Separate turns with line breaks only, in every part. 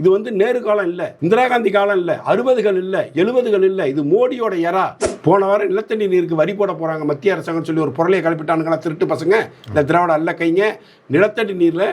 இது வந்து நேரு காலம் இல்லை இந்திரா காந்தி காலம் இல்லை அறுபதுகள் இல்லை எழுபதுகள் இல்லை இது மோடியோட எரா போன வாரம் நிலத்தடி நீருக்கு வரி போட போகிறாங்க மத்திய அரசாங்கம் சொல்லி ஒரு பொருளையை கிளப்பிட்டானுங்களா திருட்டு பசங்க? இந்த திராவிட அல்ல கைங்க. நிலத்தடி நீரில்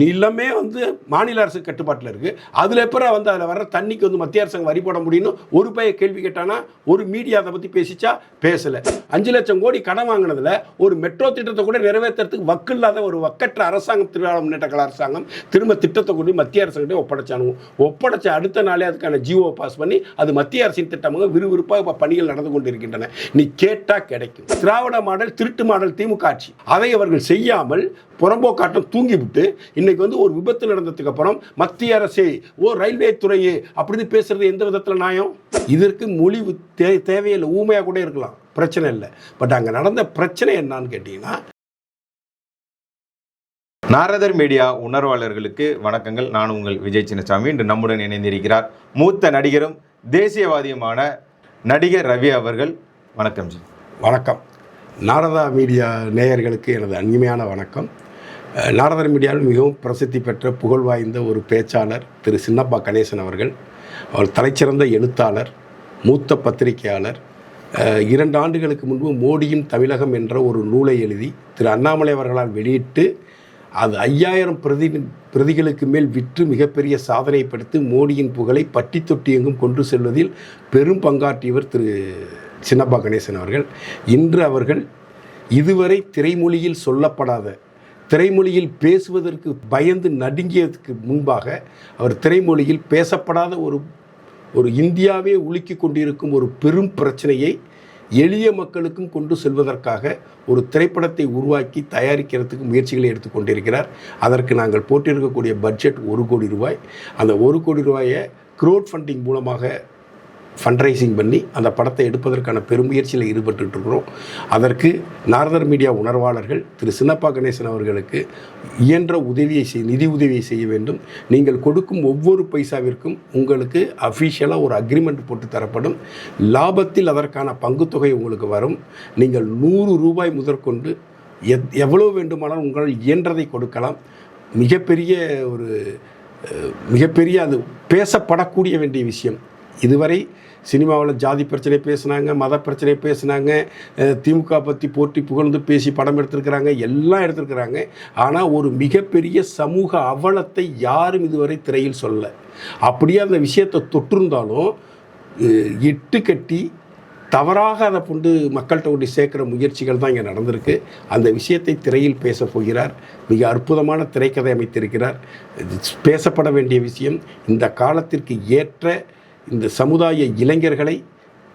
நிலமே வந்து மாநில அரசு கட்டுப்பாட்டில் இருக்குது அதில் எப்போ வந்து அதில் வர்ற தண்ணிக்கு வந்து மத்திய அரசாங்கம் வரி போட முடியும்னு ஒரு பைய கேள்வி கேட்டானா? ஒரு மீடியா அதை பற்றி பேசிச்சா? பேசல. அஞ்சு லட்சம் கோடி கடன் வாங்கினதில் ஒரு மெட்ரோ திட்டத்தை கூட நிறைவேற்றுறதுக்கு வக்கு இல்லாத ஒரு வக்கற்ற அரசாங்கம் திராவிட முன்னேற்ற கழக அரசாங்கம் திரும்ப திட்டத்தை கொண்டு மத்திய அரசுகிட்டே ஒப்படைச்சானுங்க. ஒப்படைச்ச அடுத்த நாளே அதுக்கான ஜிஓ பாஸ் பண்ணி அது மத்திய அரசின் திட்டமாக விறுவிறுப்பாக இப்போ பணிகள் நடந்து கொண்டு இருக்கின்றன நீ கேட்டா கிடைக்கும். திராவிட மாடல் திருட்டு மாடல் திமுக ஆட்சி. அதை அவர்கள் செய்யாமல் புறம்போக்காட்டம் தூங்கிவிட்டு இன்னைக்கு வந்து ஒரு விபத்து நடந்ததுக்கு அப்புறம் மத்திய அரசே ஓ ரயில்வே துறையே அப்படின்னு பேசுறது எந்த விதத்தில் நியாயம்? இதற்கு மொழி தே தேவையில்லை. ஊமையாக கூட இருக்கலாம். பிரச்சனை இல்லை. பட் அங்கே நடந்த பிரச்சனை என்னான்னு கேட்டிங்கன்னா
நாரதர் மீடியா உணர்வாளர்களுக்கு வணக்கங்கள். நான் உங்கள் விஜய் சின்னசாமி. இன்று நம்முடன் இணைந்திருக்கிறார் மூத்த நடிகரும் தேசியவாதியுமான நடிகர் ரவி அவர்கள் வணக்கம் ஜி
வணக்கம். நாரதா மீடியா நேயர்களுக்கு எனது அன்மையான வணக்கம். நாரதர் மீடியாவில் மிகவும் பிரசித்தி பெற்ற புகழ் வாய்ந்த ஒரு பேச்சாளர் திரு சின்னப்பா கணேசன் அவர்கள் அவர் தலைச்சிறந்த எழுத்தாளர் மூத்த பத்திரிகையாளர் இரண்டு ஆண்டுகளுக்கு முன்பு மோடியின் தமிழகம் என்ற ஒரு நூலை எழுதி திரு அண்ணாமலை அவர்களால் வெளியிட்டு அது ஐயாயிரம் பிரதி பிரதிகளுக்கு மேல் விற்று மிகப்பெரிய சாதனை படுத்தி மோடியின் புகழை பட்டி தொட்டி எங்கும் கொண்டு செல்வதில் பெரும் பங்காற்றியவர் திரு சின்னப்பா கணேசன் அவர்கள். இன்று அவர்கள் இதுவரை திரைமொழியில் சொல்லப்படாத திரைமொழியில் பேசுவதற்கு பயந்து நடுங்கியதற்கு முன்பாக அவர் திரைமொழியில் பேசப்படாத ஒரு ஒரு இந்தியாவே உலுக்கி கொண்டிருக்கும் ஒரு பெரும் பிரச்சனையை எளிய மக்களுக்கும் கொண்டு செல்வதற்காக ஒரு திரைப்படத்தை உருவாக்கி தயாரிக்கிறதுக்கு முயற்சிகளை எடுத்துக்கொண்டிருக்கிறார். அதற்கு நாங்கள் போட்டிருக்கக்கூடிய பட்ஜெட் ஒரு கோடி ரூபாய். அந்த ஒரு கோடி ரூபாயை க்ரோட் ஃபண்டிங் மூலமாக ஃபண்ட்ரைசிங் பண்ணி அந்த படத்தை எடுப்பதற்கான பெருமுயற்சியில் ஈடுபட்டுட்டு இருக்கிறோம். அதற்கு நாரதர் மீடியா உணர்வாளர்கள் திரு சின்னப்பா கணேசன் அவர்களுக்கு இயன்ற உதவியை செய் நிதி உதவியை செய்ய வேண்டும். நீங்கள் கொடுக்கும் ஒவ்வொரு பைசாவிற்கும் உங்களுக்கு அஃபிஷியலாக ஒரு அக்ரிமெண்ட் போட்டு தரப்படும். லாபத்தில் அதற்கான பங்குத்தொகை உங்களுக்கு வரும். நீங்கள் நூறு ரூபாய் முதற்கொண்டு எத் எவ்வளோ வேண்டுமானாலும் உங்களால் இயன்றதை கொடுக்கலாம். மிகப்பெரிய ஒரு மிகப்பெரிய அது பேசப்படக்கூடிய வேண்டிய விஷயம். இதுவரை சினிமாவில் ஜாதி பிரச்சனை பேசுனாங்க மத பிரச்சனை பேசுனாங்க திமுக பற்றி போட்டி புகழ்ந்து பேசி படம் எடுத்திருக்கிறாங்க எல்லாம் எடுத்திருக்கிறாங்க. ஆனால் ஒரு மிகப்பெரிய சமூக அவலத்தை யாரும் இதுவரை திரையில் சொல்லலை. அப்படியே அந்த விஷயத்தை தொட்டிருந்தாலும் அஹ், இட்டு கட்டி தவறாக அதை கொண்டு மக்கள்கிட்ட கொண்டு சேர்க்குற முயற்சிகள் தான் இங்கே நடந்திருக்கு. அந்த விஷயத்தை திரையில் பேசப் போகிறார். மிக அற்புதமான திரைக்கதை அமைத்திருக்கிறார். பேசப்பட வேண்டிய விஷயம் இந்த காலத்திற்கு ஏற்ற இந்த சமுதாய இளைஞர்களை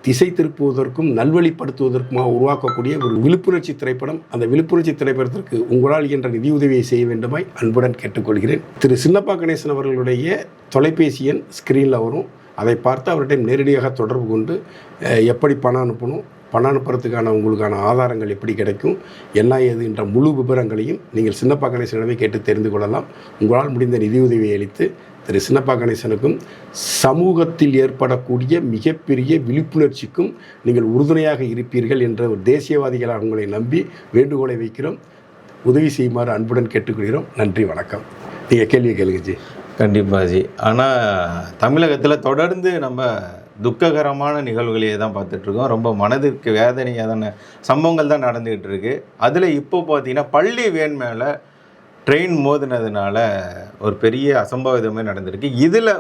திசை திருப்புவதற்கும் நல்வழிப்படுத்துவதற்குமாக உருவாக்கக்கூடிய ஒரு விழிப்புணர்ச்சி திரைப்படம். அந்த விழிப்புணர்ச்சி திரைப்படத்திற்கு உங்களால் என்ற நிதியுதவியை செய்ய வேண்டுமாய் அன்புடன் கேட்டுக்கொள்கிறேன். திரு சின்னப்பா கணேசன் அவர்களுடைய தொலைபேசி எண் ஸ்க்ரீனில் வரும். அதை பார்த்து அவர்கிட்ட நேரடியாக தொடர்பு கொண்டு எப்படி பணம் அனுப்பணும் பணம் அனுப்புறதுக்கான உங்களுக்கான ஆதாரங்கள் எப்படி கிடைக்கும் என்ன ஏது என்ற முழு விவரங்களையும் நீங்கள் சின்னப்பா கணேசனிடமே கேட்டு தெரிந்து கொள்ளலாம். உங்களால் முடிந்த நிதியுதவியை அளித்து திரு சின்னப்பா கணேசனுக்கும் சமூகத்தில் ஏற்படக்கூடிய மிகப்பெரிய விழிப்புணர்ச்சிக்கும் நீங்கள் உறுதுணையாக இருப்பீர்கள் என்ற ஒரு தேசியவாதிகளாக உங்களை நம்பி வேண்டுகோளை வைக்கிறோம். உதவி செய்யுமாறு அன்புடன் கேட்டுக்கொள்கிறோம். நன்றி வணக்கம். நீங்கள் கேள்வி கேளுங்க ஜி.
கண்டிப்பாக ஜி. ஆனால் தமிழகத்தில் தொடர்ந்து நம்ம துக்ககரமான நிகழ்வுகளையே தான் பார்த்துட்ருக்கோம். ரொம்ப மனதிற்கு வேதனையான சம்பவங்கள் தான் நடந்துக்கிட்டு இருக்குது அதில் இப்போ பார்த்தீங்கன்னா பள்ளி வேன் மேலே ட்ரெயின் மோதினதுனால ஒரு பெரிய அசம்பாவிதமே நடந்திருக்கு. இதில்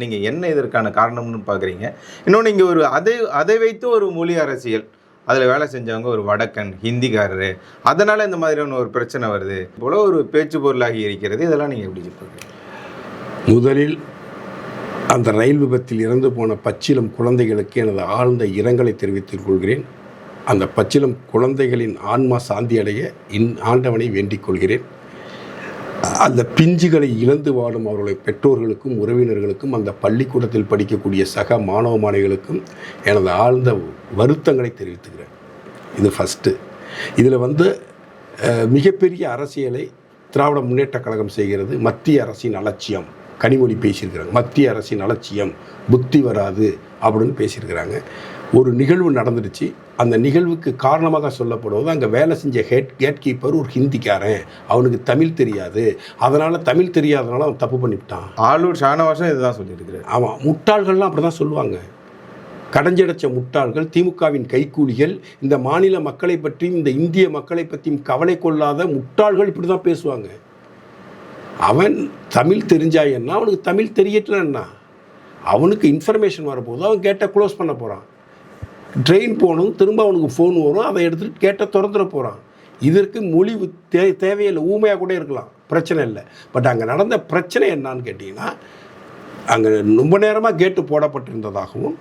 நீங்கள் என்ன இதற்கான காரணம்னு பார்க்குறீங்க இன்னொன்று இங்கே ஒரு அதை அதை வைத்து ஒரு மொழி அரசியல். அதில் வேலை செஞ்சவங்க ஒரு வடக்கன் ஹிந்திக்காரர். அதனால் இந்த மாதிரியான ஒரு பிரச்சனை வருது. போல் ஒரு பேச்சு பொருளாகி இருக்கிறது. இதெல்லாம் நீங்கள் எப்படி பார்க்குறீங்க?
முதலில் அந்த ரயில் விபத்தில் இறந்து போன பச்சிலம் குழந்தைகளுக்கு எனது ஆழ்ந்த இரங்கலை தெரிவித்துக் கொள்கிறேன். அந்த பச்சிலம் குழந்தைகளின் ஆன்மா சாந்தி அடைய இன் ஆண்டவனை வேண்டிக் கொள்கிறேன். அந்த பிஞ்சுகளை இழந்து வாடும் அவர்களுடைய பெற்றோர்களுக்கும் உறவினர்களுக்கும் அந்த பள்ளிக்கூடத்தில் படிக்கக்கூடிய சக மாணவ மாணவிகளுக்கும் எனது ஆழ்ந்த வருத்தங்களை தெரிவித்துக்கிறேன். இது ஃபஸ்ட்டு இதில் வந்து மிகப்பெரிய அரசியலை திராவிட முன்னேற்றக் கழகம் செய்கிறது. மத்திய அரசின் அலட்சியம். கனிமொழி பேசியிருக்கிறாங்க. மத்திய அரசின் அலட்சியம். புத்தி வராது அப்படின்னு பேசியிருக்கிறாங்க. ஒரு நிகழ்வு நடந்துடுச்சு. அந்த நிகழ்வுக்கு காரணமாக சொல்லப்படுவது அங்கே வேலை செஞ்ச ஹேட் கேட் கீப்பர் ஒரு ஹிந்திக்காரன். அவனுக்கு தமிழ் தெரியாது. அதனால் தமிழ் தெரியாதனால அவன் தப்பு பண்ணிவிட்டான்.
ஆளூர் ஷானவாசம் இதுதான் சொல்லியிருக்கிறாரு.
ஆமாம் முட்டாள்கள்லாம் அப்படி தான் சொல்லுவாங்க. கடைஞ்சடைச்ச முட்டாள்கள் திமுகவின் கைக்கூலிகள் இந்த மாநில மக்களை பற்றியும் இந்த இந்திய மக்களை பற்றியும் கவலை கொள்ளாத முட்டாள்கள் இப்படி தான் பேசுவாங்க. அவன் தமிழ் தெரிஞ்சா என்ன? அவனுக்கு தமிழ் தெரியட்டலன்னா அவனுக்கு இன்ஃபர்மேஷன் வரப்போது அவன் கேட்டை க்ளோஸ் பண்ண போகிறான் ட்ரெயின் போகணும் திரும்ப அவனுக்கு ஃபோன் வரும் அதை எடுத்துகிட்டு கேட்டை திறந்துட போகிறான் இதற்கு மொழி தே தேவையில்லை ஊமையாக கூட இருக்கலாம் பிரச்சனை இல்லை. பட் அங்கே நடந்த பிரச்சனை என்னான்னு கேட்டிங்கன்னா அங்கே ரொம்ப நேரமாக கேட்டு போடப்பட்டிருந்ததாகவும்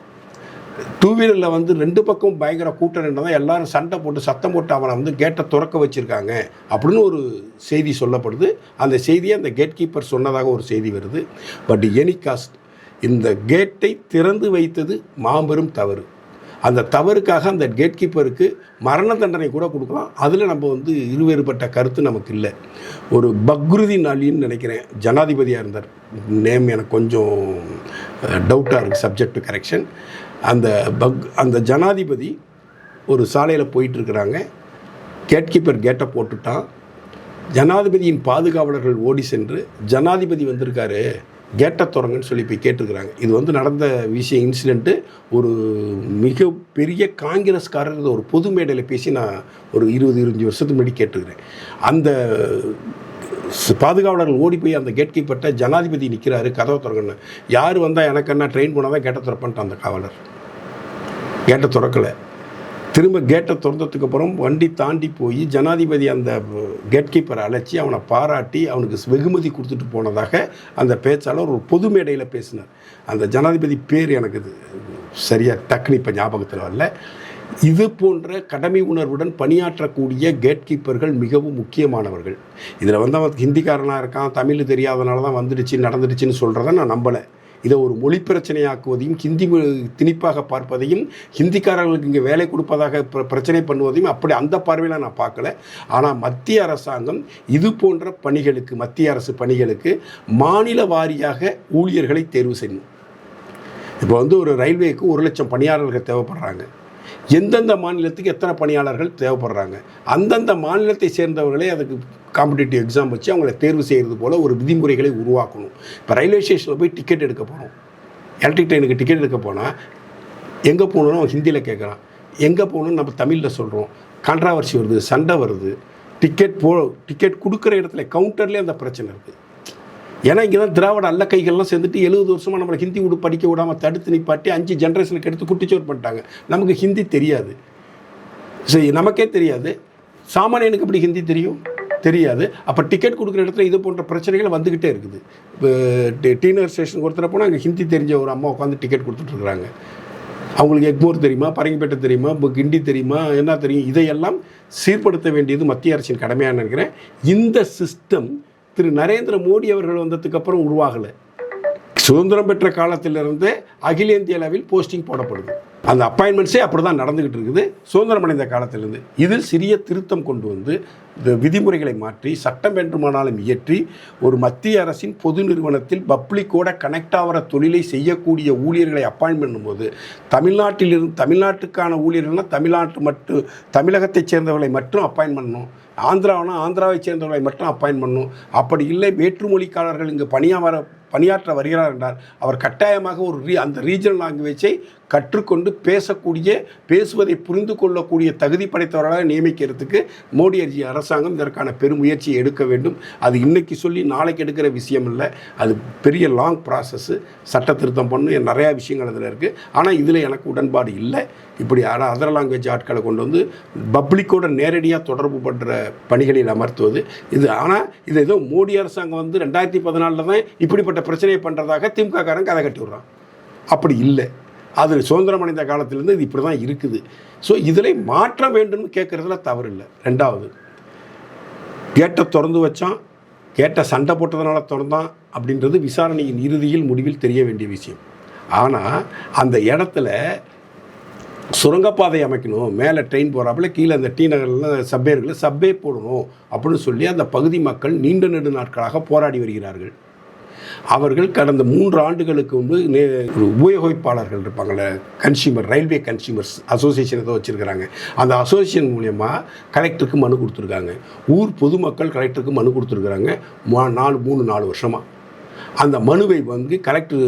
டூ வீலரில் வந்து ரெண்டு பக்கம் பயங்கர கூட்டம் நின்றதான் எல்லாரும் சண்டை போட்டு சத்தம் போட்டு அவனை வந்து கேட்டை திறக்க வச்சுருக்காங்க அப்படின்னு ஒரு செய்தி சொல்லப்படுது. அந்த செய்தியை அந்த கேட் கீப்பர் சொன்னதாக ஒரு செய்தி வருது. பட் எனி காஸ்ட் இந்த கேட்டை திறந்து வைத்தது மாபெரும் தவறு. அந்த தவறுக்காக அந்த கேட் கீப்பருக்கு மரண தண்டனை கூட கொடுக்கலாம். அதில் நம்ம வந்து இருவேறுபட்ட கருத்து நமக்கு இல்லை. ஒரு பக்ருதி நாளின்னு நினைக்கிறேன். ஜனாதிபதியாக இருந்தார். நேம் எனக்கு கொஞ்சம் டவுட்டாக இருக்குது சப்ஜெக்ட் டு கரெக்ஷன் அந்த பக் அந்த ஜனாதிபதி ஒரு சாலையில் போயிட்டுருக்குறாங்க. கேட் கீப்பர் கேட்டை போட்டுட்டான். ஜனாதிபதியின் பாதுகாவலர்கள் ஓடி சென்று ஜனாதிபதி வந்திருக்காரு. கேட்டை திறங்கன்னு சொல்லி போய் கேட்டிருக்கிறாங்க. இது வந்து நடந்த விஷயம் இன்சிடெண்ட்டு ஒரு மிக பெரிய காங்கிரஸ்காரர் ஒரு பொது மேடையில் பேசி நான் ஒரு இருபது இருபத்தஞ்சி வருஷத்துக்கு முன்னாடி கேட்டுருக்கிறேன். அந்த பாதுகாவலர்கள் ஓடி போய் அந்த கேட் கீப்பர்ட்ட ஜனாதிபதி நிற்கிறாரு கதவை திறங்கன்னு யார் வந்தால் எனக்கு என்ன ட்ரெயின் போனால் தான் கேட்டை திறப்பன்ட்டு அந்த காவலர். கேட்டை திறக்கலை. திரும்ப கேட்டை திறந்ததுக்கு அப்புறம் வண்டி தாண்டி போய் ஜனாதிபதி அந்த கேட் கீப்பரை அழைச்சி அவனை பாராட்டி அவனுக்கு வெகுமதி கொடுத்துட்டு போனதாக அந்த பேச்சாளர் ஒரு பொது மேடையில் பேசினார். அந்த ஜனாதிபதி பேர் எனக்கு இது சரியாக டக்குனு இப்போ ஞாபகத்தில் வரல. இது போன்ற கடமை உணர்வுடன் பணியாற்றக்கூடிய கேட் கீப்பர்கள் மிகவும் முக்கியமானவர்கள். இதில் வந்து அவன் ஹிந்திக்காரனாக இருக்கான் தமிழ் தெரியாதனால தான் வந்துடுச்சு நடந்துடுச்சுன்னு சொல்கிறத நான் நம்பலை. இதை ஒரு மொழி பிரச்சனையாக்குவதையும் ஹிந்தி திணிப்பாக பார்ப்பதையும் ஹிந்திக்காரர்களுக்கு இங்கே வேலை கொடுப்பதாக பிரச்சனை பண்ணுவதையும் அப்படி அந்த பார்வையில் நான் பார்க்கல. ஆனால் மத்திய அரசாங்கம் இது போன்ற பணிகளுக்கு மத்திய அரசு பணிகளுக்கு மாநில வாரியாக ஊழியர்களை தேர்வு செய்யணும். இப்போ வந்து ஒரு ரயில்வேக்கு ஒரு லட்சம் பணியாளர்கள் தேவைப்படுறாங்க. எந்தெந்த மாநிலத்துக்கு எத்தனை பணியாளர்கள் தேவைப்படுறாங்க? அந்தந்த மாநிலத்தை சேர்ந்தவர்களே அதுக்கு காம்படிட்டிவ் எக்ஸாம் வச்சு அவங்கள தேர்வு செய்கிறது போல் ஒரு விதிமுறைகளை உருவாக்கணும். இப்போ ரயில்வே ஸ்டேஷனில் போய் டிக்கெட் எடுக்க போகிறோம் எலக்ட்ரிக் ட்ரெயினுக்கு டிக்கெட் எடுக்க போனால் எங்கே போகணும்னு அவன் ஹிந்தியில் கேட்குறான் எங்கே போகணும்னு நம்ம தமிழில் சொல்கிறோம் கான்ட்ராவர்சி வருது சண்டை வருது. டிக்கெட் போ டிக்கெட் கொடுக்குற இடத்துல கவுண்டர்லேயே அந்த பிரச்சனை இருக்குது ஏன்னா இங்கே தான் திராவிட அல்ல கைகள்லாம் சேர்ந்துட்டு எழுபது வருஷமாக நம்மளை ஹிந்தி விடு படிக்க விடாமல் தடுத்து நிப்பாட்டி அஞ்சு ஜென்ரேஷனுக்கு எடுத்து குட்டிச்சோர் பண்ணிட்டாங்க. நமக்கு ஹிந்தி தெரியாது. சரி நமக்கே தெரியாது. சாமானியனுக்கு எப்படி ஹிந்தி தெரியும்? தெரியாது. அப்போ டிக்கெட் கொடுக்குற இடத்துல இது போன்ற பிரச்சனைகள் வந்துக்கிட்டே இருக்குது. இப்போ டி- ஸ்டேஷனுக்கு ஒருத்தர போனால் அங்கே ஹிந்தி தெரிஞ்ச ஒரு அம்மா உட்காந்து டிக்கெட் கொடுத்துட்ருக்குறாங்க அவங்களுக்கு எக்மோர் தெரியுமா? பரங்கிப்பேட்டை தெரியுமா? கிண்டி தெரியுமா? என்ன தெரியும்? இதையெல்லாம் சீர்படுத்த வேண்டியது மத்திய அரசின் கடமையாக நினைக்கிறேன். இந்த சிஸ்டம் திரு நரேந்திர மோடி அவர்கள் வந்ததுக்கு அப்புறம் உருவாகலை. சுதந்திரம் பெற்ற காலத்திலிருந்தே அகில இந்திய அளவில் போஸ்டிங் போடப்படுது. அந்த அப்பாயின்மெண்ட்ஸே அப்படி தான் நடந்துக்கிட்டு இருக்குது. சுதந்திரம் அடைந்த காலத்திலிருந்து இதில் சிறிய திருத்தம் கொண்டு வந்து இந்த விதிமுறைகளை மாற்றி சட்டம் வேண்டுமானாலும் இயற்றி ஒரு மத்திய அரசின் பொது நிறுவனத்தில் பப்ளிக்கோட கனெக்ட் ஆகிற தொழிலை செய்யக்கூடிய ஊழியர்களை அப்பாயின் பண்ணும்போது தமிழ்நாட்டிலிருந்து தமிழ்நாட்டுக்கான ஊழியர்கள்னால் தமிழ்நாட்டு மட்டும் தமிழகத்தைச் சேர்ந்தவர்களை மட்டும் அப்பாயின் பண்ணணும். ஆந்திராவனா ஆந்திராவை சேர்ந்தவர்களை மட்டும் அப்பாயின் பண்ணும். அப்படி இல்லை வேற்றுமொழிக்காரர்கள் இங்கு பணியா பணியாற்ற வருகிறார் என்றார் அவர் கட்டாயமாக ஒரு ரீ அந்த ரீஜனல் லாங்குவேஜை கற்றுக்கொண்டு பேசக்கூடிய பேசுவதை புரிந்து கொள்ளக்கூடிய தகுதி படைத்தவர்களாக நியமிக்கிறதுக்கு மோடி அஜி அரசாங்கம் இதற்கான பெருமுயற்சியை எடுக்க வேண்டும். அது இன்னைக்கு சொல்லி நாளைக்கு எடுக்கிற விஷயம் இல்லை. அது பெரிய லாங் ப்ராசஸ்ஸு சட்ட திருத்தம் பண்ணும் நிறையா விஷயங்கள் அதில் இருக்குது ஆனால் இதில் எனக்கு உடன்பாடு இல்லை. இப்படி ஆனால் அதர் லாங்குவேஜ் ஆட்களை கொண்டு வந்து பப்ளிக்கோட நேரடியாக தொடர்பு பண்ணுற பணிகளில் அமர்த்துவது. இது ஆனால் இது ஏதோ மோடி அரசாங்கம் வந்து ரெண்டாயிரத்தி பதினாலில் தான் இப்படிப்பட்ட பிரச்சனையை பண்ணுறதாக திமுககாரன் கதை கட்டி விட்றான். அப்படி இல்லை. அது சுதந்திரம் அடைந்த காலத்திலேருந்து இது இப்படி தான் இருக்குது. ஸோ இதில் மாற்ற வேண்டும்னு கேட்குறதுல தவறு இல்லை. ரெண்டாவது கேட்டை திறந்து வச்சான் கேட்டை சண்டை போட்டதுனால திறந்தான் அப்படின்றது விசாரணையின் இறுதியில் முடிவில் தெரிய வேண்டிய விஷயம். ஆனால் அந்த இடத்துல சுரங்கப்பாதை அமைக்கணும் மேலே ட்ரெயின் போகிறாப்புல கீழே அந்த டி நகரில் சப்பேர்களில் சப்பே போடணும் அப்படின்னு சொல்லி அந்த பகுதி மக்கள் நீண்ட நெடு நாட்களாக போராடி வருகிறார்கள். அவர்கள் கடந்த மூன்று ஆண்டுகளுக்கு முன்பு ஒரு உபயோகிப்பாளர்கள் இருப்பாங்கள்ல கன்சியூமர் ரயில்வே கன்சியூமர்ஸ் அசோசியேஷன் ஏதோ வச்சுருக்கிறாங்க. அந்த அசோசியேஷன் மூலயமா கலெக்டருக்கு மனு கொடுத்துருக்காங்க. ஊர் பொதுமக்கள் கலெக்டருக்கு மனு கொடுத்துருக்குறாங்க மா- நாலு மூணு நாலு வருஷமாக அந்த மனுவை வந்து கலெக்டர்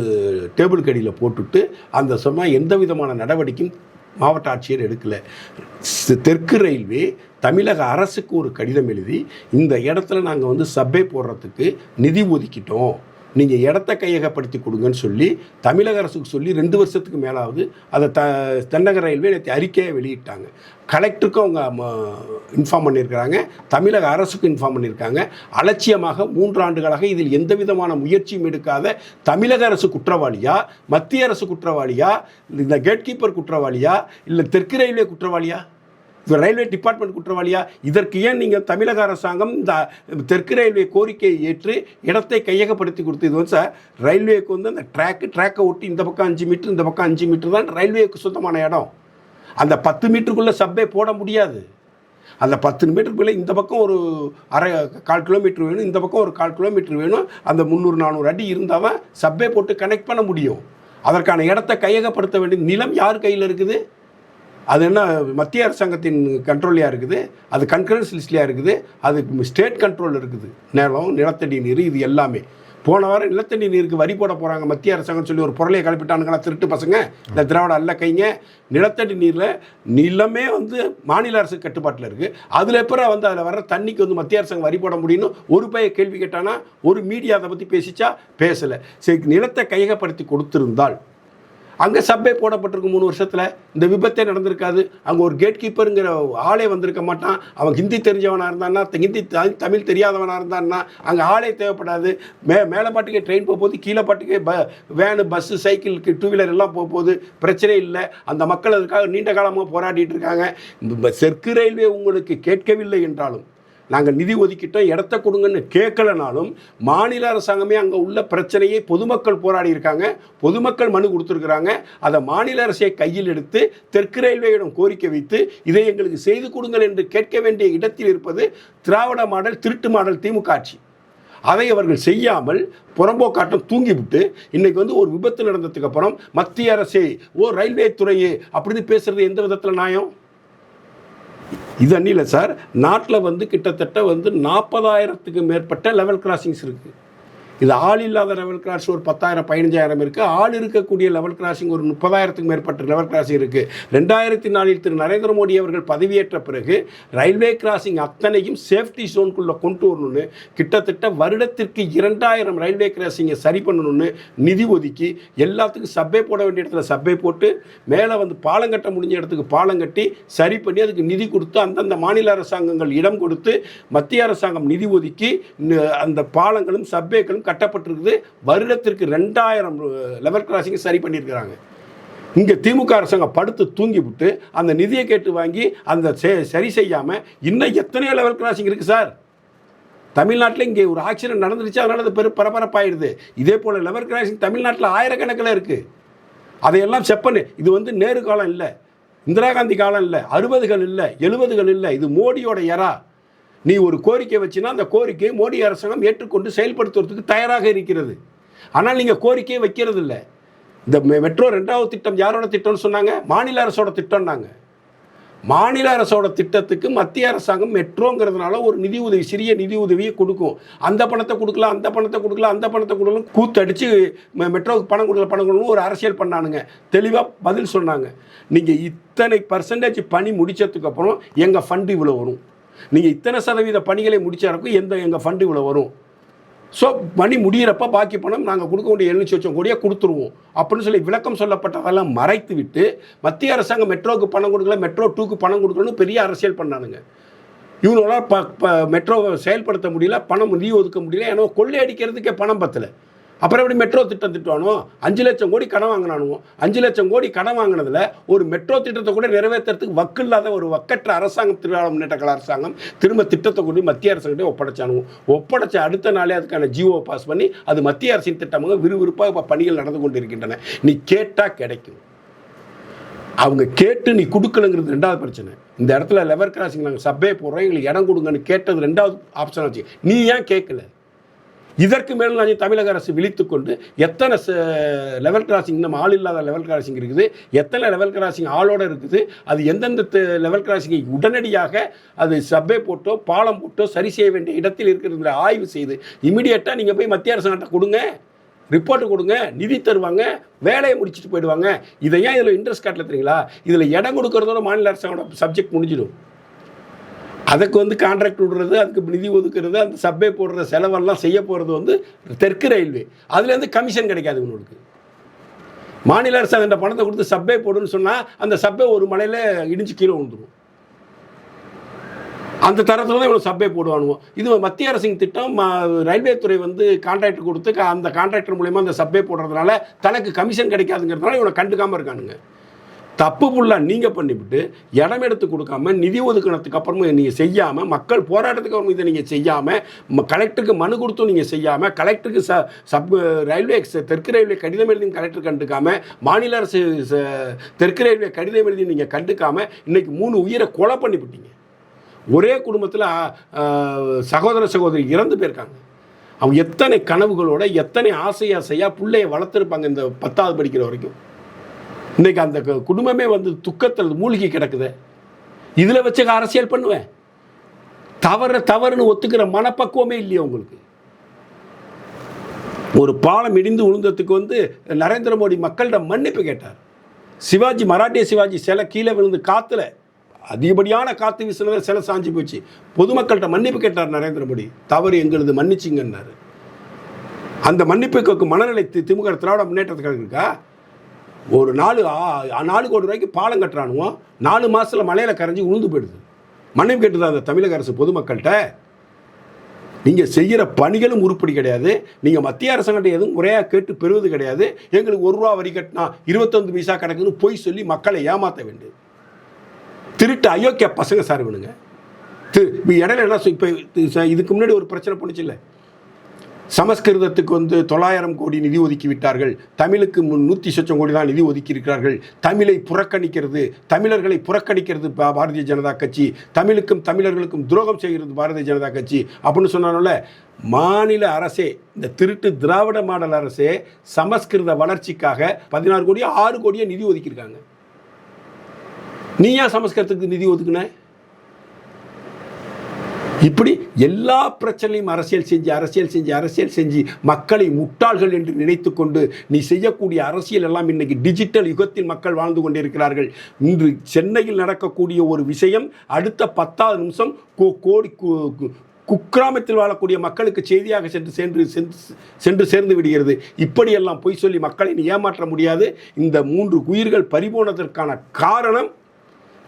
டேபிள் கடியில் போட்டுட்டு அந்த சமயம் எந்த விதமான நடவடிக்கையும் மாவட்ட ஆட்சியர் எடுக்கலை. தெற்கு ரயில்வே தமிழக அரசுக்கு ஒரு கடிதம் எழுதி இந்த இடத்துல நாங்கள் வந்து சப்பே போடுறதுக்கு நிதி ஒதுக்கிட்டோம். நீங்கள் இடத்த கையகப்படுத்தி கொடுங்கன்னு சொல்லி தமிழக அரசுக்கு சொல்லி ரெண்டு வருஷத்துக்கு மேலாவது அதை த தென்னக ரயில்வே நேற்று அறிக்கையை வெளியிட்டாங்க. கலெக்டருக்கும் அவங்க இன்ஃபார்ம் பண்ணியிருக்கிறாங்க. தமிழக அரசுக்கும் இன்ஃபார்ம் பண்ணியிருக்காங்க. அலட்சியமாக மூன்று ஆண்டுகளாக இதில் எந்த விதமான முயற்சியும் எடுக்காத தமிழக அரசு குற்றவாளியா? மத்திய அரசு குற்றவாளியா? இந்த கேட்கீப்பர் குற்றவாளியா? இல்லை தெற்கு ரயில்வே குற்றவாளியா? ரயில்வே டிபார்ட்மெண்ட் குற்றவாளியா? இதற்கு ஏன் நீங்கள் தமிழக அரசாங்கம் இந்த தெற்கு ரயில்வே கோரிக்கையை ஏற்று இடத்தை கையகப்படுத்தி கொடுத்து இது வந்து சார் ரயில்வேக்கு வந்து அந்த ட்ராக்கு ட்ராக்கை ஒட்டி இந்த பக்கம் அஞ்சு மீட்டர் இந்த பக்கம் அஞ்சு மீட்டர் தான் ரயில்வேக்கு சொந்தமான இடம். அந்த பத்து மீட்டருக்குள்ளே சப்பே போட முடியாது. அந்த பத்து மீட்டருக்குள்ளே இந்த பக்கம் ஒரு அரை கால் கிலோமீட்டர் வேணும் இந்த பக்கம் ஒரு கால் கிலோமீட்டர் வேணும் அந்த முந்நூறு நானூறு அடி இருந்தால் தான் சப்பே போட்டு கனெக்ட் பண்ண முடியும். அதற்கான இடத்தை கையகப்படுத்த வேண்டிய நிலம் யார் கையில் இருக்குது? அது என்ன மத்திய அரசாங்கத்தின் கண்ட்ரோல்லையாக இருக்குது அது கன்கரன்ஸ் லிஸ்ட்லையாக இருக்குது அது ஸ்டேட் கண்ட்ரோல் இருக்குது. நிலம் நிலத்தடி நீர் இது எல்லாமே. போன வாரம் நிலத்தடி நீருக்கு வரி போட போகிறாங்க மத்திய அரசாங்கம் சொல்லி ஒரு பொருளையை கலப்பிட்டானுங்களா திருட்டு பசங்க? இந்த திராவிட அல்ல கைங்க. நிலத்தடி நீரில் நிலமே வந்து மாநில அரசு கட்டுப்பாட்டில் இருக்குது அதில் எப்பறம் வந்து அதில் வர்ற தண்ணிக்கு வந்து மத்திய அரசாங்கம் வரி போட முடியும்னு ஒரு பைய கேள்வி கேட்டானா ஒரு மீடியா அதை பற்றி பேசிச்சா? பேசலை. சரி நிலத்தை கையகப்படுத்தி கொடுத்திருந்தால் அங்கே சப்பே போடப்பட்டிருக்கும் மூணு வருஷத்தில். இந்த விபத்தே நடந்திருக்காது. அங்கே ஒரு கேட் கீப்பருங்கிற ஆளே வந்திருக்க மாட்டான். அவன் ஹிந்தி தெரிஞ்சவனாக இருந்தான்னா ஹிந்தி த- தமிழ் தெரியாதவனாக இருந்தான்னா அங்கே ஆளே தேவைப்படாது. மே மேலே பாட்டுக்கே ட்ரெயின் போகும்போது கீழே பாட்டுக்கே ப வேனு பஸ்ஸு சைக்கிளுக்கு டூ வீலர் எல்லாம் போக பிரச்சனை இல்லை. அந்த மக்கள் அதுக்காக நீண்ட காலமாக போராடிட்டு இருக்காங்க. தெற்கு ரயில்வே உங்களுக்கு கேட்கவில்லை என்றாலும் நாங்கள் நிதி ஒதுக்கிட்டோம் இடத்த கொடுங்கன்னு கேட்கலனாலும் மாநில அரசாங்கமே அங்கே உள்ள பிரச்சனையை பொதுமக்கள் போராடி இருக்காங்க. பொதுமக்கள் மனு கொடுத்துருக்குறாங்க. அதை மாநில அரசை கையில் எடுத்து தெற்கு ரயில்வேயிடம் கோரிக்கை வைத்து இதை எங்களுக்கு செய்து கொடுங்கள் என்று கேட்க வேண்டிய இடத்தில் இருப்பது திராவிட மாடல் திருட்டு மாடல் திமுக ஆட்சி. அதை அவர்கள் செய்யாமல் புறம்போக்காட்டம் தூங்கிவிட்டு இன்னைக்கு வந்து ஒரு விபத்து நடந்ததுக்கு அப்புறம் மத்திய அரசே ஓ ரயில்வே துறையே அப்படின்னு பேசுறது எந்த விதத்தில் நியாயம்? இது அன்னில சார் நாட்டில் வந்து கிட்டத்தட்ட வந்து நாற்பதாயிரத்துக்கு மேற்பட்ட லெவல் கிராசிங்ஸ் இருக்குது இது ஆள் இல்லாத லெவல் கிராஸ் ஒரு பத்தாயிரம் பதினஞ்சாயிரம் இருக்குது ஆள் இருக்கக்கூடிய லெவல் கிராசிங் ஒரு முப்பதாயிரத்துக்கு மேற்பட்ட லெவல் கிராசிங் இருக்குது ரெண்டாயிரத்தி நாலில் திரு நரேந்திர மோடி அவர்கள் பதவியேற்ற பிறகு ரயில்வே கிராசிங் அத்தனையும் சேஃப்டி ஜோனுக்குள்ளே கொண்டு வரணும்னு கிட்டத்தட்ட வருடத்திற்கு இரண்டாயிரம் ரயில்வே கிராசிங்கை சரி பண்ணணும்னு நிதி ஒதுக்கி எல்லாத்துக்கும் சப்பே போட வேண்டிய இடத்துல சப்பே போட்டு மேலே வந்து பாலம் கட்ட முடிஞ்ச இடத்துக்கு பாலம் கட்டி சரி பண்ணி அதுக்கு நிதி கொடுத்து அந்தந்த மாநில அரசாங்கங்கள் இடம் கொடுத்து மத்திய அரசாங்கம் நிதி ஒதுக்கி அந்த பாலங்களும் சப்பேக்களும் கட்டப்பட்டிருக்குது. வருடத்திற்கு ரெண்டாயிரம் லெவல் கிராசிங் சரி பண்ணியிருக்கிறாங்க. இங்கே திமுக அரசாங்கம் படுத்து தூங்கி விட்டு அந்த நிதியை கேட்டு வாங்கி அந்த செ- சரி செய்யாமல் இன்னும் எத்தனையோ லெவல் கிராசிங் இருக்குது சார். தமிழ்நாட்டில் இங்கே ஒரு ஆக்சிடென்ட் நடந்துருச்சு அதனால அது பெரு பரபரப்பாயிடுது. இதே போல் லெவல் கிராசிங் தமிழ்நாட்டில் ஆயிரக்கணக்கில் இருக்குது அதையெல்லாம் செப்பனு இது வந்து நேரு காலம் இல்லை இந்திரா காந்தி காலம் இல்லை அறுபதுகள் இல்லை எழுபதுகள் இல்லை இது மோடியோட எரா நீ ஒரு கோரிக்கை வச்சினா அந்த கோரிக்கையை மோடி அரசாங்கம் ஏற்றுக்கொண்டு செயல்படுத்துவதற்கு தயாராக இருக்கிறது. ஆனால் நீங்கள் கோரிக்கையை வைக்கிறது இல்லை இந்த மெட்ரோ ரெண்டாவது திட்டம் யாரோட திட்டம்னு சொன்னாங்க? மாநில அரசோட திட்டம்னாங்க. மாநில அரசோட திட்டத்துக்கு மத்திய அரசாங்கம் மெட்ரோங்கிறதுனால ஒரு நிதி உதவி சிறிய நிதி உதவியை கொடுக்கும். அந்த பணத்தை கொடுக்கலாம் அந்த பணத்தை கொடுக்கலாம் அந்த பணத்தை கொடுக்கலாம். கூத்தடிச்சு மெட்ரோவுக்கு பணம் கொடுக்கல பணம் கொடுக்கணும் ஒரு அரசியல் பண்ணானுங்க. தெளிவாக பதில் சொன்னாங்க. நீங்கள் இத்தனை பர்சன்டேஜ் பணி முடித்ததுக்கப்புறம் எங்கள் ஃபண்டு இவ்வளோ வரும்? நீங்கள் இத்தனை சதவீத பணிகளை முடிச்சாருக்கும் எந்த எங்கள் ஃபண்டு இவ்வளோ வரும்? ஸோ மணி முடியிறப்ப பாக்கி பணம் நாங்கள் கொடுக்க வேண்டிய எழுநூற்றி லட்சம் கூடயே கொடுத்துருவோம். அப்படின்னு சொல்லி விளக்கம் சொல்லப்பட்டதெல்லாம் மறைத்து விட்டு மத்திய அரசாங்கம் மெட்ரோவுக்கு பணம் கொடுக்கல மெட்ரோ டூக்கு பணம் கொடுக்கணும்னு பெரிய அரசியல் பண்ணானுங்க. இவங்களால் ப ப மெட்ரோவை செயல்படுத்த முடியல பணம் நிதி ஒதுக்க முடியல ஏன்னா கொள்ளை அடிக்கிறதுக்கே பணம் பத்தலை. அப்புறம் எப்படி மெட்ரோ திட்டம் திட்டுவானோ அஞ்சு லட்சம் கோடி கடன் வாங்கினானுவோ? அஞ்சு லட்சம் கோடி கடன் வாங்கினதுல ஒரு மெட்ரோ திட்டத்தை கூட நிறைவேற்றுறதுக்கு வக்கு இல்லாத ஒரு வக்கற்ற அரசாங்கம் திருவிழா முன்னேற்ற கழக அரசாங்கம் திரும்ப திட்டத்தை கொண்டு மத்திய அரசுகிட்டே ஒப்படைச்சானுவோ? ஒப்படைச்ச அடுத்த நாளே அதுக்கான ஜிஓ பாஸ் பண்ணி அது மத்திய அரசின் திட்டமாக விறுவிறுப்பாக இப்போ பணிகள் நடந்து கொண்டு இருக்கின்றன நீ கேட்டால் கிடைக்கும். அவங்க கேட்டு நீ கொடுக்கலங்கிறது ரெண்டாவது பிரச்சனை. இந்த இடத்துல லெவர் கிராசிங் நாங்கள் சப்பே போடுறோம் எங்களுக்கு இடம் கொடுங்கன்னு கேட்டது ரெண்டாவது ஆப்ஷன் வச்சு நீ ஏன் கேட்கல? இதற்கு மேல் நான் தமிழக அரசு விழித்துக்கொண்டு எத்தனை லெவல் கிராசிங் நம்ம ஆள் இல்லாத லெவல் கிராசிங் இருக்குது எத்தனை லெவல் கிராசிங் ஆளோட இருக்குது அது எந்தெந்த லெவல் கிராசிங்கை உடனடியாக அது சப்வே போட்டோ பாலம் போட்டோ சரி செய்ய வேண்டிய இடத்தில் இருக்கிறதுல ஆய்வு செய்து இமிடியட்டாக நீங்கள் போய் மத்திய அரசாங்கத்தை கொடுங்க ரிப்போர்ட்டு கொடுங்க நிதி தருவாங்க வேலையை முடிச்சுட்டு போயிடுவாங்க. இதை ஏன் இதில் இன்ட்ரெஸ்ட் காட்டல தெரியுங்களா? இதில் இடம் கொடுக்கறதோட மாநில அரசாங்கோட சப்ஜெக்ட் முடிஞ்சிடும். அதுக்கு வந்து கான்ட்ராக்ட் விடுறது அதுக்கு நிதி ஒதுக்குறது அந்த சப்பே போடுற செலவெல்லாம் செய்ய போகிறது வந்து தெற்கு ரயில்வே. அதுலேருந்து கமிஷன் கிடைக்காது உங்களுக்கு. மாநில அரசு அந்த பணத்தை கொடுத்து சப்பே போடுன்னு சொன்னால் அந்த சப்பே ஒரு மலையில் இடிஞ்சு கீழே விழுந்துரும். அந்த தரத்தில் தான் இவ்வளோ சப்பே போடுவானுவோம் இது மத்திய அரசின் திட்டம் ரயில்வே துறை வந்து கான்ட்ராக்ட் கொடுத்து அந்த கான்ட்ராக்டர் மூலயமா அந்த சப்பே போடுறதுனால தனக்கு கமிஷன் கிடைக்காதுங்கிறதுனால இவனை கண்டுக்காமல் இருக்கானுங்க. தப்பு ஃபுல்லாக நீங்கள் பண்ணிவிட்டு இடம் எடுத்து கொடுக்காம நிதி ஒதுக்கினதுக்கு அப்புறமும் நீங்கள் செய்யாமல் மக்கள் போராட்டத்துக்கு அப்புறம் இதை நீங்கள் செய்யாமல் கலெக்டருக்கு மனு கொடுத்தும் நீங்கள் செய்யாமல் கலெக்டருக்கு ச சப் ரயில்வே தெற்கு ரயில்வே கடிதம் எழுதி கலெக்டர் கண்டுக்காம மாநில அரசு தெற்கு ரயில்வே கடிதம் எழுதி நீங்கள் கண்டுக்காம இன்றைக்கி மூணு உயிரை கொலை பண்ணிவிட்டீங்க. ஒரே குடும்பத்தில் சகோதர சகோதரி இறந்து போயிருக்காங்க. அவங்க எத்தனை கனவுகளோட எத்தனை ஆசை ஆசையாக பிள்ளைய வளர்த்துருப்பாங்க இந்த பத்தாவது படிக்கிற வரைக்கும். இன்னைக்கு அந்த குடும்பமே வந்து துக்கத்தில் மூழ்கி கிடக்குது. இதில் வச்சு அரசியல் பண்ணுவேன். தவறு தவறுன்னு ஒத்துக்கிற மனப்பக்குவமே இல்லையா உங்களுக்கு. ஒரு பாலம் இடிந்து விழுந்ததுக்கு வந்து நரேந்திர மோடி மக்கள்கிட்ட மன்னிப்பு கேட்டார். சிவாஜி மராட்டிய சிவாஜி சிலை கீழே விழுந்து காத்துல அதிகப்படியான காற்று வீசினதை சிலை சாஞ்சு போச்சு. பொதுமக்கள்கிட்ட மன்னிப்பு கேட்டார் நரேந்திர மோடி. தவறு எங்களது மன்னிச்சிங்கன்னாரு. அந்த மன்னிப்புக்கு மனநிலை திமுக திராவிட முன்னேற்றத்துக்காக இருக்கா? ஒரு நாலு ஆ- நாலு கோடி ரூபாய்க்கு பாலம் கட்டுறானுவோம் நாலு மாதத்தில் மலையில் கரைஞ்சி உளுந்து போயிடுது. மன்னிப்பு கேட்டுதான் அந்த தமிழக அரசு பொதுமக்கள்கிட்ட. நீங்கள் செய்கிற பணிகளும் உருப்படி கிடையாது. நீங்கள் மத்திய அரசாங்கத்தை எதுவும் முறையாக கேட்டு பெறுவது கிடையாது. எங்களுக்கு ஒரு ரூபா வரி கட்டினா இருபத்தொந்து பைசா கணக்குன்னு பொய் சொல்லி மக்களை ஏமாற்ற வேண்டும். திருட்டு அயோக்கிய பசங்க சார் வேணுங்க திரு இடையில என்ன இப்போ இதுக்கு முன்னாடி ஒரு பிரச்சனை பண்ணுச்சுல்ல சமஸ்கிருதத்துக்கு வந்து தொள்ளாயிரம் கோடி நிதி ஒதுக்கி விட்டார்கள் தமிழுக்கு முன் நூற்றி சொச்சம் கோடி தான் நிதி ஒதுக்கி இருக்கிறார்கள் தமிழை புறக்கணிக்கிறது தமிழர்களை புறக்கணிக்கிறது பா- பாரதிய ஜனதா கட்சி. தமிழுக்கும் தமிழர்களுக்கும் துரோகம் செய்கிறது பாரதிய ஜனதா கட்சி. அப்படின்னு சொன்னால மாநில அரசே இந்த திருட்டு திராவிட மாடல் அரசே சமஸ்கிருத வளர்ச்சிக்காக பதினாறு கோடியோ ஆறு கோடியோ நிதி ஒதுக்கியிருக்காங்க. நீ ஏன் சமஸ்கிருதத்துக்கு நிதி ஒதுக்குன? இப்படி எல்லா பிரச்சனையும் அரசியல் செஞ்சு அரசியல் செஞ்சு அரசியல் செஞ்சு மக்களை முட்டாள்கள் என்று நினைத்து கொண்டு நீ செய்யக்கூடிய அரசியல் எல்லாம் இன்னைக்கு டிஜிட்டல் யுகத்தில் மக்கள் வாழ்ந்து கொண்டிருக்கிறார்கள். இன்று சென்னையில் நடக்கக்கூடிய ஒரு விஷயம் அடுத்த பத்தாவது நிமிஷம் கோ- கோடி கு- கு- குக்கிராமத்தில் வாழக்கூடிய மக்களுக்கு செய்தியாக சென்று சென்று சென்று சென்று சேர்ந்து விடுகிறது. இப்படியெல்லாம் பொய் சொல்லி மக்களை நீ ஏமாற்ற முடியாது. இந்த மூன்று உயிர்கள் பறிபோனதற்கான காரணம்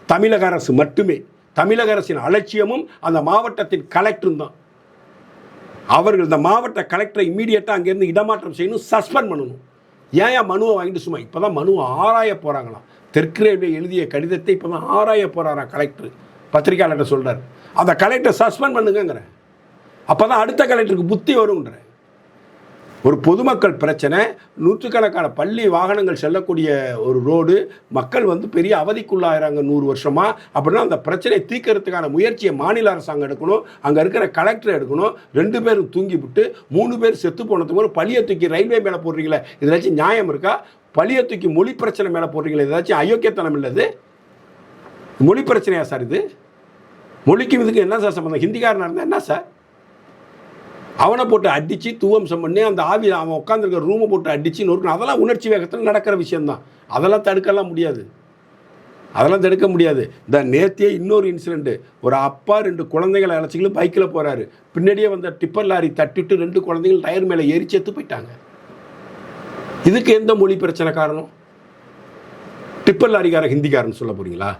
தமிழக அரசு மட்டுமே. தமிழக அரசின் அலட்சியமும் அந்த மாவட்டத்தின் கலெக்டரும் தான். அவர்கள் இந்த மாவட்ட கலெக்டரை இம்மீடியட்டாக அங்கேருந்து இடமாற்றம் செய்யணும் சஸ்பெண்ட் பண்ணணும். ஏன் ஏன் மனுவை வாங்கிட்டு சும்மா? இப்போ தான் மனுவை ஆராய போகிறாங்களாம் தெற்கு ரயில்வே எழுதிய கடிதத்தை இப்போ தான் ஆராய போகிறாராம் கலெக்டர் பத்திரிகையாளர்கிட்ட சொல்கிறார் அந்த கலெக்டரை சஸ்பெண்ட் பண்ணுங்கங்கிறேன். அப்போ தான் அடுத்த கலெக்டருக்கு புத்தி வருங்கிறேன் ஒரு பொதுமக்கள் பிரச்சனை நூற்றுக்கணக்கான பள்ளி வாகனங்கள் செல்லக்கூடிய ஒரு ரோடு மக்கள் வந்து பெரிய அவதிக்குள்ளாகிறாங்க நூறு வருஷமாக அப்படின்னா அந்த பிரச்சனையை தீர்க்கறதுக்கான முயற்சியை மாநில அரசாங்கம் எடுக்கணும் அங்கே இருக்கிற கலெக்டர் எடுக்கணும். ரெண்டு பேரும் தூங்கி விட்டு மூணு பேர் செத்து போனதுக்கு ஒரு பழியை தூக்கி ரயில்வே மேலே போடுறீங்களே இதாச்சும் நியாயம் இருக்கா? பழியை தூக்கி மொழி பிரச்சனை மேலே போடுறீங்களே ஏதாச்சும் அயோக்கியத்தனம் இல்லது? மொழி பிரச்சனையா சார் இது? மொழிக்கும் இதுக்கு என்ன சார் சம்மந்தம் ஹிந்திக்காரனாக இருந்தால் என்ன சார்? அவனை போட்டு அடித்து தூவம்சம் பண்ணி அந்த ஆவி அவன் உட்காந்துருக்க ரூமை போட்டு அடித்து நொறுக்கணும் அதெல்லாம் உணர்ச்சி வேகத்தில் நடக்கிற விஷயந்தான் அதெல்லாம் தடுக்கலாம் முடியாது. அதெல்லாம் தடுக்க முடியாது. இந்த நேத்தியே இன்னொரு இன்சிடெண்ட்டு ஒரு அப்பா ரெண்டு குழந்தைகளை அழைச்சிக்கிட்டு பைக்கில் போகிறாரு பின்னாடியே வந்த டிப்பர் லாரி தட்டிட்டு ரெண்டு குழந்தைகள் டயர் மேலே ஏறி செத்து போயிட்டாங்க. இதுக்கு எந்த மொழி பிரச்சனை காரணம்? டிப்பர் லாரிக்கார ஹிந்திக்காரன் சொல்ல போகிறீங்களா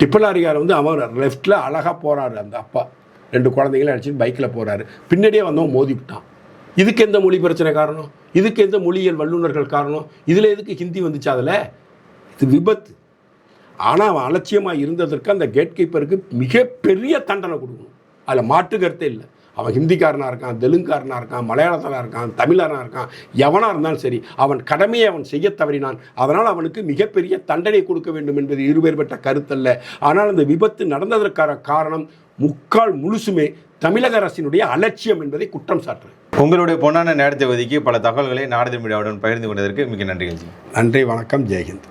டிப்பர் லாரிக்காரன் வந்து அவன் லெஃப்டில் அழகாக போகிறாரு அந்த அப்பா. ரெண்டு குழந்தைகளை அடிச்சுட்டு பைக்கில் போகிறாரு பின்னாடியே வந்தவன் மோதி விட்டான். இதுக்கு எந்த மொழி பிரச்சனை காரணம்? இதுக்கு எந்த மொழியியல் வல்லுநர்கள் காரணம்? இதில் எதுக்கு ஹிந்தி வந்துச்சு அதில்? இது விபத்து. ஆனால் அவன் அலட்சியமாக இருந்ததற்கு அந்த கேட் கீப்பருக்கு மிகப்பெரிய தண்டனை கொடுக்கணும். அதில் மாற்று கருத்தே இல்லை. அவன் ஹிந்திக்காரனாக இருக்கான் தெலுங்குக்காரனாக இருக்கான் மலையாளத்தனாக இருக்கான் தமிழனாக இருக்கான் எவனாக இருந்தாலும் சரி அவன் கடமையை அவன் செய்ய தவறினான். அதனால் அவனுக்கு மிகப்பெரிய தண்டனை கொடுக்க வேண்டும் என்பது இருவேறுபட்ட கருத்தல்ல. ஆனால் அந்த விபத்து நடந்ததற்கான காரணம் முக்கால் முழுசுமே தமிழக அரசினுடைய அலட்சியம் என்பதை குற்றம் சாட்டுறேன்
உங்களுடைய பொன்னான நேரத்தை ஒதுக்கி பல தகவல்களை நாரத மீடியாவுடன் பகிர்ந்து கொண்டதற்கு மிக நன்றிகள்
நன்றி வணக்கம் ஜெய்ஹிந்த்.